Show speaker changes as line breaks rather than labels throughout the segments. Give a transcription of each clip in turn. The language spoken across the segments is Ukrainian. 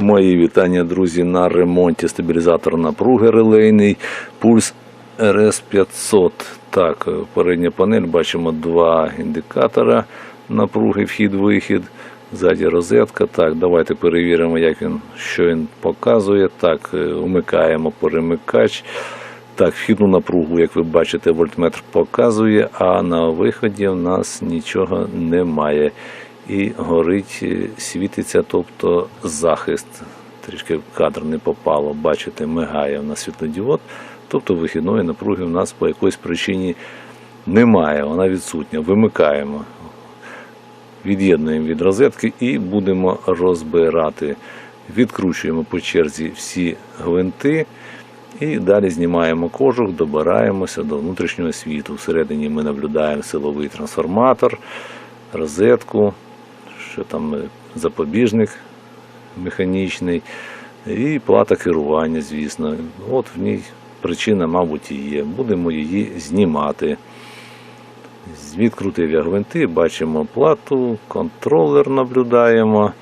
Мої вітання, друзі, на ремонті стабілізатор напруги релейний Пульс RS500. Так, е, передня панель бачимо два індикатора напруги, вхід-вихід. Ззаді розетка. Так, давайте перевіримо, як він, що він показує. Так, е, вмикаємо перемикач. Так, вхідну напругу, як ви бачите, вольтметр показує, а на виході в нас нічого немає. І горить, е, світиться, тобто захист. Трішки в кадр не попало, бачите, мигає в нас світлодіод. Тобто вихідної напруги в нас по якоїсь причині немає, вона відсутня. Вимикаємо, від'єднуємо від розетки і будемо розбирати. Відкручуємо по черзі всі гвинти. І далі знімаємо кожух, добираємося до внутрішнього світу. Всередині ми наблюдаємо силовий трансформатор, розетку, що там е, запобіжник механічний і плата керування, звісно. От в ній причина, мабуть, і є. Будемо її знімати. Відкрутив я гвинти, бачимо плату, контролер наблюдаємо,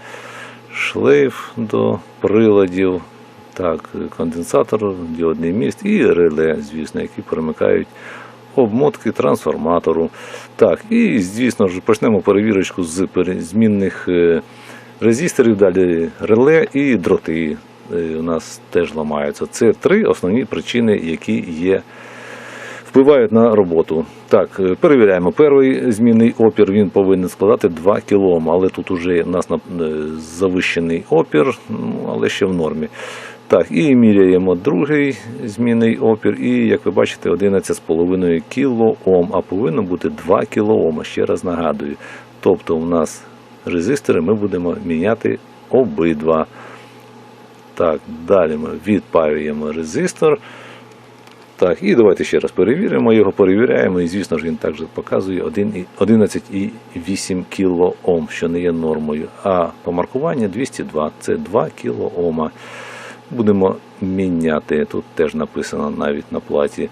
шлейф до приладів. Так, конденсатор, діодний міст і реле, звісно, які перемикають обмотки трансформатору. Так, і звісно ж почнемо перевірочку з змінних е, резисторів, далі реле і дроти е, у нас теж ламаються. Це три основні причини, які є. Впливають на роботу. Так, е, перевіряємо. Перший змінний опір він повинен складати 2 кОм, але тут уже у нас завищений опір, ну, але ще в нормі. Так, і міряємо другий змінний опір, і як ви бачите, 11,5 кОм, а повинно бути 2 кОм, ще раз нагадую. Тобто у нас резистори ми будемо міняти обидва. Так, далі ми відпаюємо резистор. Так, і давайте ще раз перевіримо його, перевіряємо, і звісно ж він також показує 11,8 кОм, що не є нормою. А по маркуванню 202, це 2 кОм. Будемо міняти. Тут теж написано навіть на платі.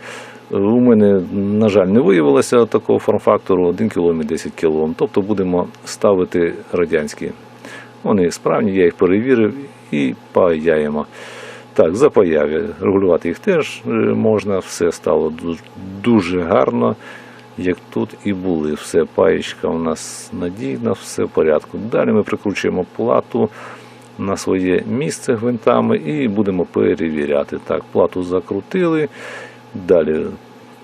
У мене, на жаль, не виявилося такого форм-фактору 1 кОм і 10 кОм. Тобто будемо ставити радянські. Вони справні, я їх перевірив і паяємо. Так, запаяв. Регулювати їх теж е, можна, все стало дуже гарно, як тут і були. Все, паєчка у нас надійна, все в порядку. Далі ми прикручуємо плату на своє місце гвинтами і будемо перевіряти. Так, плату закрутили, далі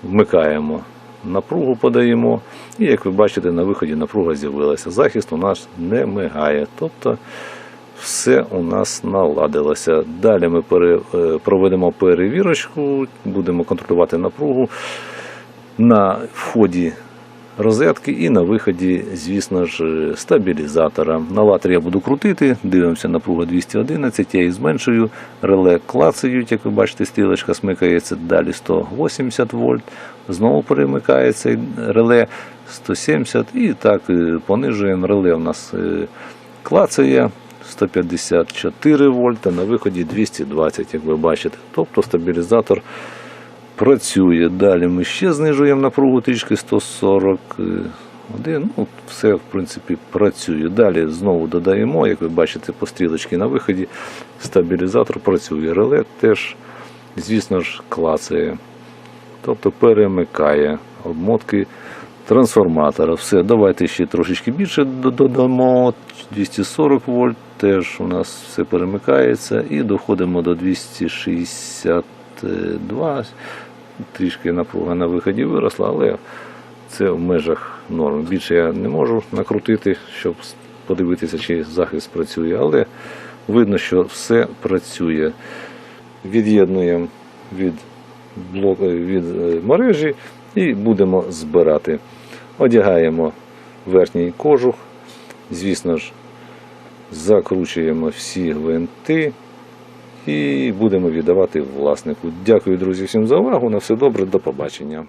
вмикаємо напругу, подаємо. І як ви бачите, на виході напруга з'явилася. Захист у нас не мигає. Тобто все у нас наладилося. Далі ми е, проведемо перевірочку, будемо контролювати напругу на вході розетки і на виході, звісно ж, стабілізатора. На латері я буду крутити, дивимося напруга 211, я її зменшую, реле клацають, як ви бачите, стрілочка смикається, далі 180 вольт, знову перемикається реле 170 і так е, понижуємо. Реле у нас е, клацає 154 вольта, на виході 220, як ви бачите. Тобто стабілізатор працює. Далі ми ще знижуємо напругу трішки 141. Ну, все, в принципі, працює. Далі знову додаємо, як ви бачите, по стрілочці на виході. Стабілізатор працює. Реле теж, звісно ж, клацає. Тобто перемикає обмотки трансформатора. Все, давайте ще трошечки більше додамо. 240 вольт, теж у нас все перемикається. І доходимо до 262. Трішки напруга на виході виросла, але це в межах норм. Більше я не можу накрутити, щоб подивитися, чи захист працює, але видно, що все працює. Від'єднуємо від, блок, від е, мережі і будемо збирати. Одягаємо верхній кожух, звісно ж, закручуємо всі гвинти і будемо віддавати власнику. Дякую, друзі, всім за увагу. На все добре, до побачення.